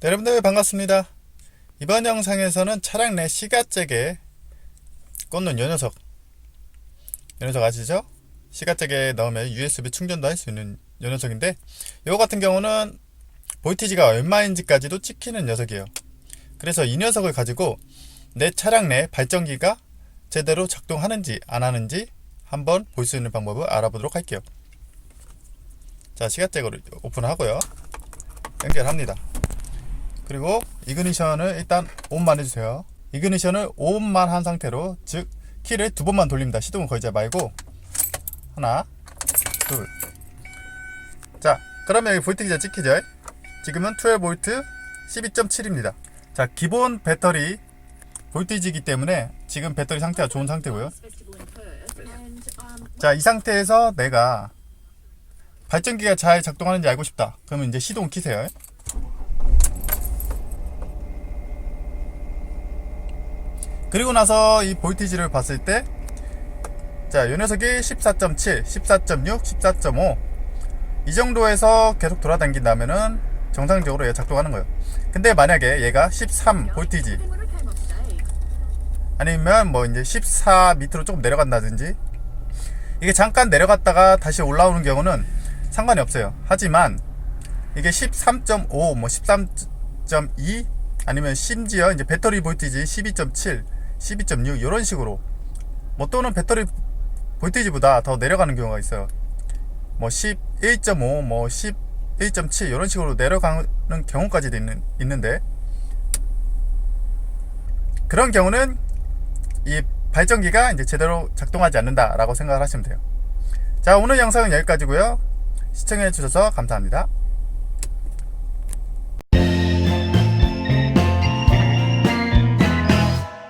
네, 여러분들 반갑습니다. 이번 영상에서는 차량 내 시가잭에 꽂는 요 녀석 요 녀석 아시죠? 시가잭에 넣으면 USB 충전도 할 수 있는 요 녀석인데 요거 같은 경우는 볼티지가 얼마인지까지도 찍히는 녀석이에요. 그래서 이 녀석을 가지고 내 차량 내 발전기가 제대로 작동하는지 안 하는지 한번 볼 수 있는 방법을 알아보도록 할게요. 자, 시가잭으로 오픈하고요. 연결합니다. 그리고 이그니션을 일단 온만 해주세요. 이그니션을 온만 한 상태로 즉 키를 두 번만 돌립니다. 시동을 걸지 말고 하나, 둘. 자, 그러면 여기 볼트기가 찍히죠? 지금은 12V 12.7입니다. 자, 기본 배터리 볼티지이기 때문에 지금 배터리 상태가 좋은 상태고요. 자, 이 상태에서 내가 발전기가 잘 작동하는지 알고 싶다. 그러면 이제 시동 키세요. 그리고 나서 이 볼티지를 봤을 때, 자, 요 녀석이 14.7, 14.6, 14.5. 이 정도에서 계속 돌아다닌다면은 정상적으로 얘가 작동하는 거예요. 근데 만약에 얘가 13 볼티지, 아니면 뭐 이제 14 밑으로 조금 내려간다든지, 이게 잠깐 내려갔다가 다시 올라오는 경우는 상관이 없어요. 하지만 이게 13.5, 뭐 13.2 아니면 심지어 이제 배터리 볼티지 12.7, 12.6 이런 식으로 뭐 또는 배터리 볼티지보다 더 내려가는 경우가 있어요. 뭐 11.5, 뭐 11.7 이런 식으로 내려가는 경우까지도 있는, 있는데 그런 경우는 이 발전기가 이제 제대로 작동하지 않는다라고 생각을 하시면 돼요. 자, 오늘 영상은 여기까지고요. 시청해 주셔서 감사합니다.